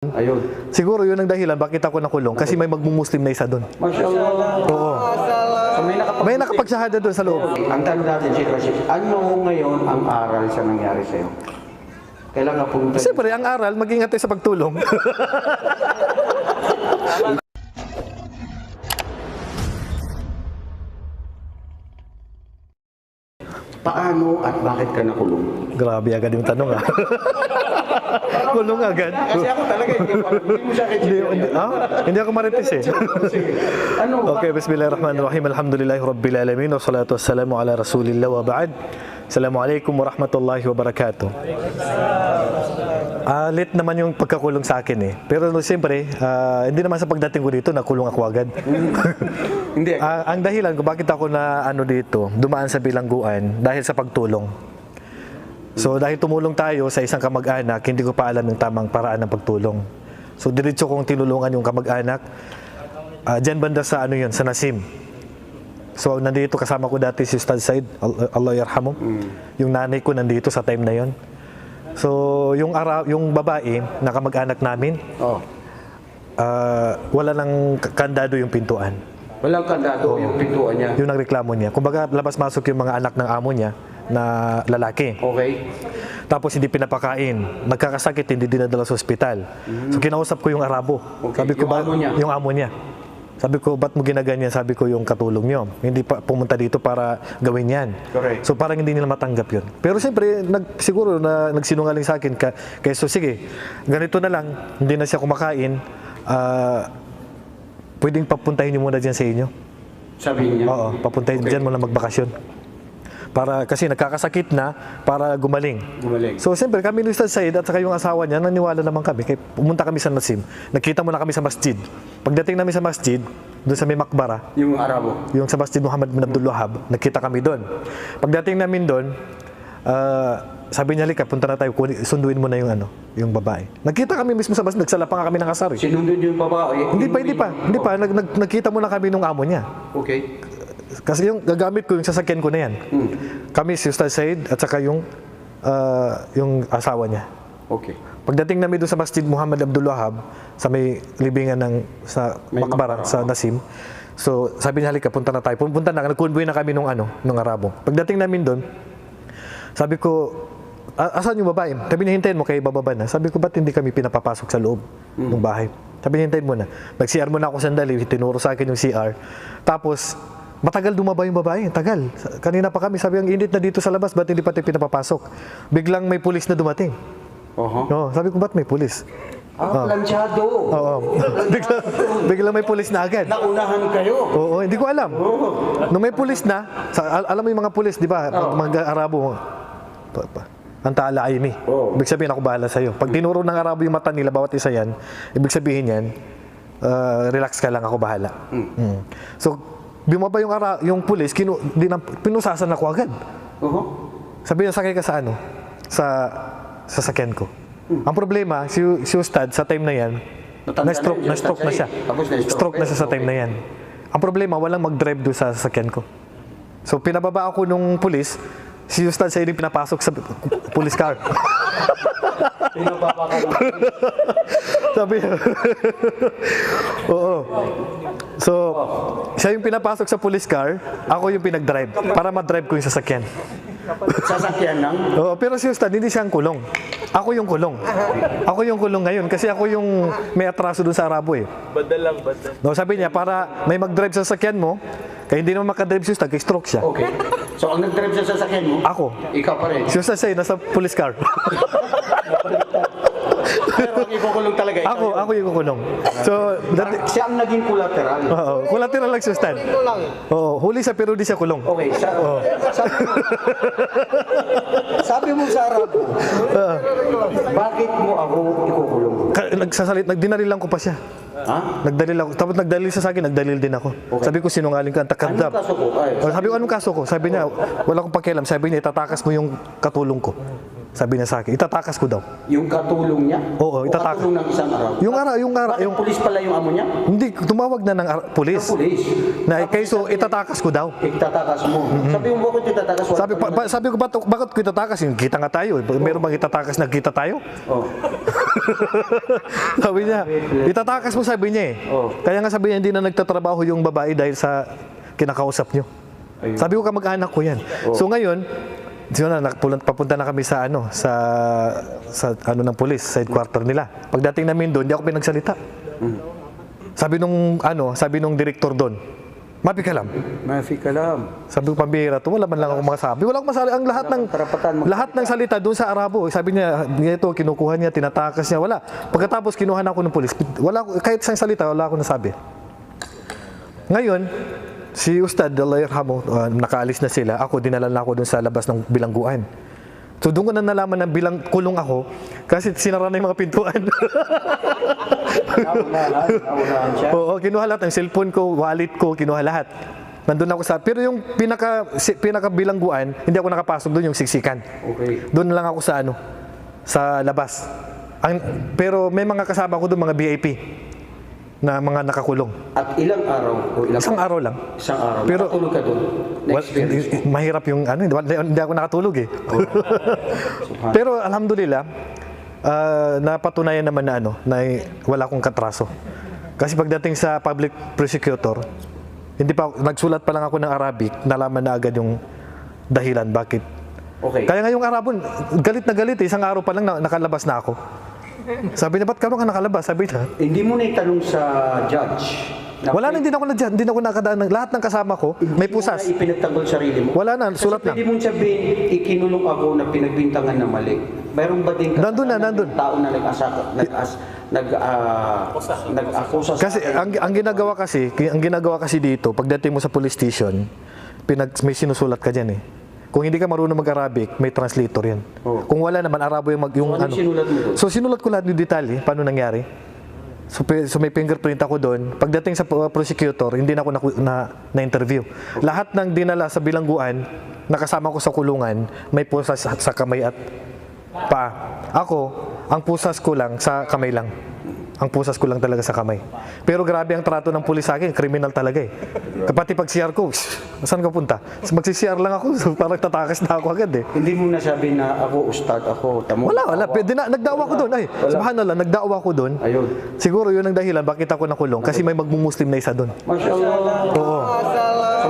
Ayun. Siguro yun ang dahilan bakit ako nakulong kasi may magmumuslim na isa doon. Masya Allah. Oo. So may nakapag... May nakapagsahada doon sa loob. Ang tanong natin, Sheikh Rashid, ano ngayon ang aral sa nangyari sa'yo? Kailangan pumunta... Siyempre, ang aral, mag-ingat tayo sa pagtulong. Paano at bakit ka nakulong? Grabe agad yung tanong ah. Kulong agad. Kasi ako talaga, hindi, hindi mo siya Hindi, hindi, ah? hindi ako marites eh. Ano? Okay, bismillahirrahmanirrahim. Alhamdulillahi rabbil alamin. Wassalatu wassalamu ala rasulillah wa ba'd. Assalamualaikum warahmatullahi wabarakatuh. Ah, late naman yung pagkakulong sa akin eh. Pero no, siyempre, ah, hindi naman sa pagdating ko dito, nakulong ako agad. Hindi. Ah, ang dahilan kung bakit ako na ano dito, dumaan sa bilangguan dahil sa pagtulong. So dahil tumulong tayo sa isang kamag-anak, hindi ko pa alam yung tamang paraan ng pagtulong. So diretso kong tinulungan yung kamag-anak. Ah, diyan banda sa ano yun, sa Nasim. So nandito kasama ko dati si Ustad Said, Al- Allah yarhamu. Yung nanay ko nandito sa time na yon. So yung ara yung babae na kamag-anak namin, Oh. ah, wala nang kandado yung pintuan. Walang kandado yung pintuan niya. Yung nagreklamo niya. Kumbaga labas-masok yung mga anak ng amo niya na lalaki. Okay. Tapos hindi pinapakain. Nagkakasakit, hindi dinadala sa ospital. So kinausap ko yung Arabo. Okay, Sabi ko, yung "Ba- amo niya?" Yung amo niya. Sabi ko, ba't mo ginaganyan? Sabi ko, yung katulong niyo. Hindi pa pumunta dito para gawin yan. Correct. So parang hindi nila matanggap yun. Pero siyempre, nag, siguro na nagsinungaling sa akin. Ka, kaya so sige, ganito na lang. Hindi na siya kumakain. Ah, pwedeng papuntahin niyo muna dyan sa inyo. Sabi niya. Oo, papuntahin Okay. dyan muna magbakasyon. Para, kasi nagkakasakit na para gumaling. Gumaling. So, siyempre, kami ni Ustad Said at saka yung asawa niya, naniwala naman kami. Kaya pumunta kami sa Nasim. Nakita muna kami sa masjid. Pagdating namin sa masjid, doon sa may makbara, Yung Arabo. yung sa Masjid Muhammad bin Abdul Wahab, nakita kami doon. Pagdating namin doon, ah, sabi niya, Lika, punta na tayo, sunduin mo na yung ano, yung babae. Nakita kami mismo sa masjid, nagsala pa nga kami ng kasari. Sinundod yung babae. Hindi pa, hindi pa, hindi pa. Nag, nag, nakita muna kami nung amo niya. Okay. Kasi yung gagamit ko, yung sasakyan ko na yan. Kami, si Ustaz Said, at saka yung, ah, yung asawa niya. Okay. Pagdating namin doon sa Masjid Muhammad Abdul Wahab, sa may libingan ng sa May sa Nasim. So, sabi niya, halika, punta na tayo. Punta na, nag-convoy na kami nung ano, nung Arabo. Pagdating namin doon, sabi ko, "A- asan yung babae? Sabi niya, hintayin mo, kayo bababa na. Sabi ko, ba't hindi kami pinapapasok sa loob ng bahay? Sabi niya, hintayin mo na. Nag-CR muna ako sandali, tinuro sa akin yung CR. Tapos, matagal dumaba yung babae, tagal. Kanina pa kami, sabi, ang init na dito sa labas, ba't hindi pati pinapapasok? Biglang may pulis na dumating. Oho. No, sabi ko, ba't may pulis? Ah, planchado. Oo. bigla, bigla may pulis na agad. Naunahan kayo. Oo, hindi ko alam. Nung may pulis na, sa, al- alam mo yung mga pulis, di ba? Pag mga Arabo, pa, pa, ang taala ay mi. Oo. Ibig sabihin ako bahala sa'yo. Pag tinuro ng Arabo yung mata nila, bawat isa yan, ibig sabihin yan, uh, relax ka lang, ako bahala. Mm. So, bumaba yung, ara, yung pulis, kinu, di na, pinusasan ako agad. Oho. Sabi niya, sakay ka sa ano? Sa sasakyan ko. Ang problema, si, si Ustad sa time na yan, na-stroke, na yun, na-stroke na siya. Said. Tapos na-stroke Stroke na siya sa time na yan. Ang problema, walang mag-drive doon sa sasakyan ko. So, pinababa ako nung pulis, si Ustad sa yung pinapasok sa police car. Pinababa ka lang. Sabi Oo. So, siya yung pinapasok sa police car, ako yung pinag-drive para ma-drive ko yung sasakyan. Sasakyan ng... Oo, pero si Ustad, hindi siyang kulong. Ako yung kulong. Ako yung kulong ngayon kasi ako yung may atraso dun sa Arabo eh. Badal lang, badal. No, sabi niya, para may mag-drive sa sasakyan mo, kaya hindi naman makadrive si Ustad, kay stroke siya. Okay. So, ang nag-drive sa sasakyan mo? Ako. Ikaw pa rin. Ustad sa'yo, nasa police car. Pero ang ikukulong talaga ikaw ako, yun. ako yung kukulong. So, dati, Siya ang naging collateral. oo, collateral lang si Ustad. Oo, huli siya pero di siya kulong. Okay, sa, sabi, mo, sabi mo sa Arab, bakit mo ako ikukulong? Nagsasalit, nagdinaril lang ko pa siya. Ha? Nagdalil ako. Tapos nagdalil siya sa akin, nagdalil din ako. Sabi ko, sinungaling ka, Anong takandam. kaso ko? Ay, Oh, sabi ko, anong kaso ko? Sabi niya, wala akong pakialam. Sabi niya, itatakas mo yung katulong ko. Sabi niya sa akin, itatakas ko daw. Yung katulong niya? Oo, O itatak- katulong ng isang araw? Yung araw, yung araw, Bakit yung pulis pala yung amo niya? hindi tumawag na ng ar- pulis. Pulis. Na kayso itatakas ko daw. Itatakas mo. Sabi mo, bakit itatakas? Wala Sabi, pa pa- sabi ko, bakit, bakit ko itatakas? Yung kita nga tayo. eh. Meron bang itatakas na kita tayo? Oh. sabi niya, itatakas mo sabi niya eh. Oh. Kaya nga sabi niya, hindi na nagtatrabaho yung babae dahil sa kinakausap niyo. Ayun. Sabi ko, kamag-anak ko yan. So ngayon, yun na, papunta na kami sa ano, sa, sa ano ng police, sa headquarter nila. Pagdating namin doon, hindi ako pinagsalita. Sabi nung, ano, sabi nung director doon, Mapi ka lang. Mafi kalam. Sabi ko, pambira to, wala man lang ako masabi. Wala akong masabi. Ang lahat ng, lahat ng salita doon sa Arabo, sabi niya, ito, kinukuha niya, tinatakas niya, wala. Pagkatapos, kinuha na ako ng polis. Wala, kahit isang salita, wala ako nasabi. Ngayon, si Ustad, Allah yarhamu, uh, nakaalis na sila. Ako, dinala na ako doon sa labas ng bilangguan. So doon ko na nalaman na bilang kulong ako kasi sinara na yung mga pintuan. Oo, kinuha lahat. Ang cellphone ko, wallet ko, kinuha lahat. Nandun ako sa... Pero yung pinaka, pinaka bilangguan, hindi ako nakapasok doon yung siksikan. Okay. Doon lang ako sa ano, sa labas. Ang, pero may mga kasama ko doon, mga VIP na mga nakakulong. At ilang araw o ilang Isang araw lang. isang araw. Pero- Nakatulog ka doon. Well, mahirap yung ano, hindi, ako nakatulog eh. Pero alhamdulillah, ah, napatunayan naman na ano, na wala akong katraso. Kasi pagdating sa public prosecutor, hindi pa nagsulat pa lang ako ng Arabic, nalaman na agad yung dahilan bakit. Okay. Kaya ngayong Arabon, galit na galit eh. Isang araw pa lang na, nakalabas na ako. Sabi niya, ba't ka ka nakalabas? Sabi niya, Hindi mo na itanong sa judge. Na wala na, hindi na ako na dyan, hindi na ako nakadaan. Lahat ng kasama ko, may Hindi mo pusas. na ipinagtanggol sarili mo. Wala na, Kasi sulat na. pwede mong sabihin, ikinulong ako na pinagbintangan na mali. Mayroon ba din Nandun na, kasalanan nandun. ng tao na nag-asaka, nag-as, nag, ah, nag-akusa sa Kasi akin? ang, ang ginagawa kasi, ang ginagawa kasi dito, pagdating mo sa police station, pinag, may sinusulat ka diyan eh. Kung hindi ka marunong mag-Arabic, may translator yan. Oh. Kung wala naman, Arabo yung, mag, yung ano sinulat mo doon? So sinulat ko lahat yung detalye, paano nangyari. So, so may fingerprint ako doon. Pagdating sa prosecutor, hindi na ako na, na, na-interview. Lahat ng dinala sa bilangguan, nakasama ko sa kulungan, may pusas sa, sa kamay at paa. Ako, ang pusas ko lang sa kamay lang. Ang pusas ko lang talaga sa kamay. Pero grabe ang trato ng pulis sa akin, criminal talaga eh. Kapati pag CR ko, "Shh, saan ka punta? Magsi-CR lang ako, so parang tatakas na ako agad eh. Hindi mo nasabi na ako, ustad ako, tamo. Wala, wala. Pwede na, nagdawa ko doon. Ay, subhanallah, nagdawa ko doon. Ayun. Siguro yun ang dahilan bakit ako nakulong. Kasi may magmumuslim na isa doon. Masya Allah. Oo.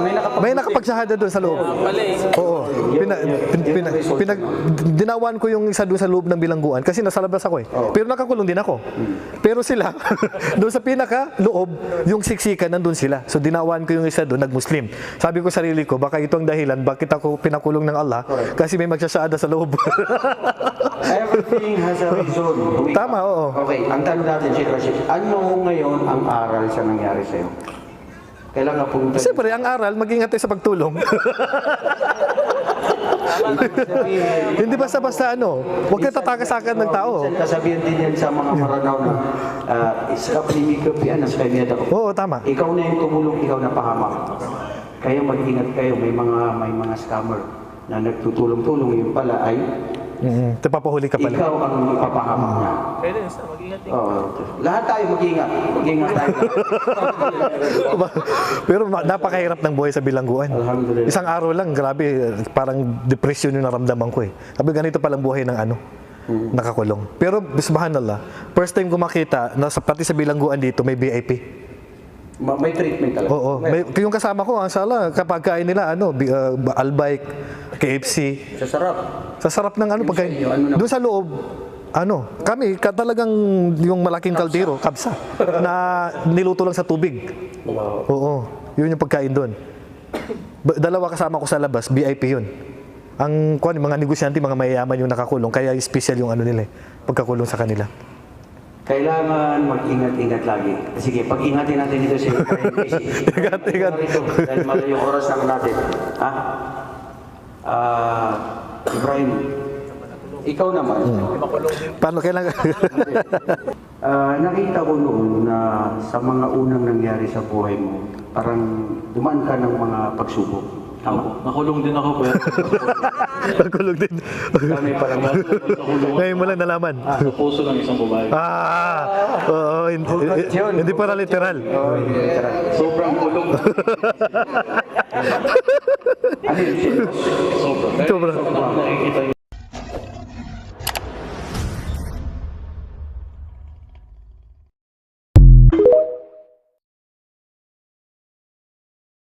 May nakapag... May nakapagsahada doon sa loob. Oo. Pina, pin, pina, pinag, dinawan ko yung isa doon sa loob ng bilangguan kasi nasa labas ako eh. Pero nakakulong din ako. Pero sila, doon sa pinaka loob, yung siksikan nandun sila. So dinawan ko yung isa doon, nag-Muslim. Sabi ko sarili ko, baka ito ang dahilan bakit ako pinakulong ng Allah kasi may magsasada sa loob. Everything has a reason. Tama, oo. Okay, ang tanong natin, Sheikh Rashid, ano ngayon ang aral sa nangyari sa'yo? Kailangan pumunta. Siyempre, ang aral, mag-ingat tayo sa pagtulong. Hindi basta-basta ano, huwag ka tatakasakan ng tao. Kasabihan din yan sa mga maranaw na uh, iskap ni Mikop yan, nasa kanya ako. Oo, tama. Ikaw na yung tumulong, ikaw na pahamak. Kaya mag-ingat kayo, may mga may mga scammer na nagtutulong-tulong, yung pala ay Mm, papahuli ka pala. ikaw ang ipapahamak niya. Oo. lahat tayo mag-ingat. Mag-ingat tayo. Pero napakahirap ng buhay sa bilangguan. Alhamdulillah. Isang araw lang, grabe, parang depression yung naramdaman ko eh. Sabi, ganito palang buhay ng ano, nakakulong. Pero, subhanallah, first time ko makita, na sa, pati sa bilangguan dito, may VIP. Ma- may treatment talaga. Oo, may, yung kasama ko, ang sala, kapag kain nila, ano, uh, albike, KFC, Sa sarap. Sa sarap ng ano pagkain. ano Doon sa loob, ano, kami ka talagang yung malaking kaldero, kabsa, na niluto lang sa tubig. Wow. Oo, yun yung pagkain doon. Dalawa kasama ko sa labas, VIP yun. Ang kuan, mga negosyante, mga mayayaman yung nakakulong, kaya special yung ano nila, eh, pagkakulong sa kanila. Kailangan mag-ingat-ingat lagi. Sige, pag-ingatin natin Ibrahim Casey. Ingat, ingat. Ito, dahil malayo yung oras naman natin. Ha? Ah, Ibrahim, ikaw naman. Paano kailangan? Ah, nakita ko noon na sa mga unang nangyari sa buhay mo, parang dumaan ka ng mga pagsubok. Tama. Nakulong din ako, kuya. Nakulong din. Kami pa lang. Ngayon mo lang nalaman. Sa puso ng isang babae. Ah, oo, hindi, Yun. hindi pala literal. Oo, hindi literal. Sobrang kulong. Sobrang. Sobrang. Nakikita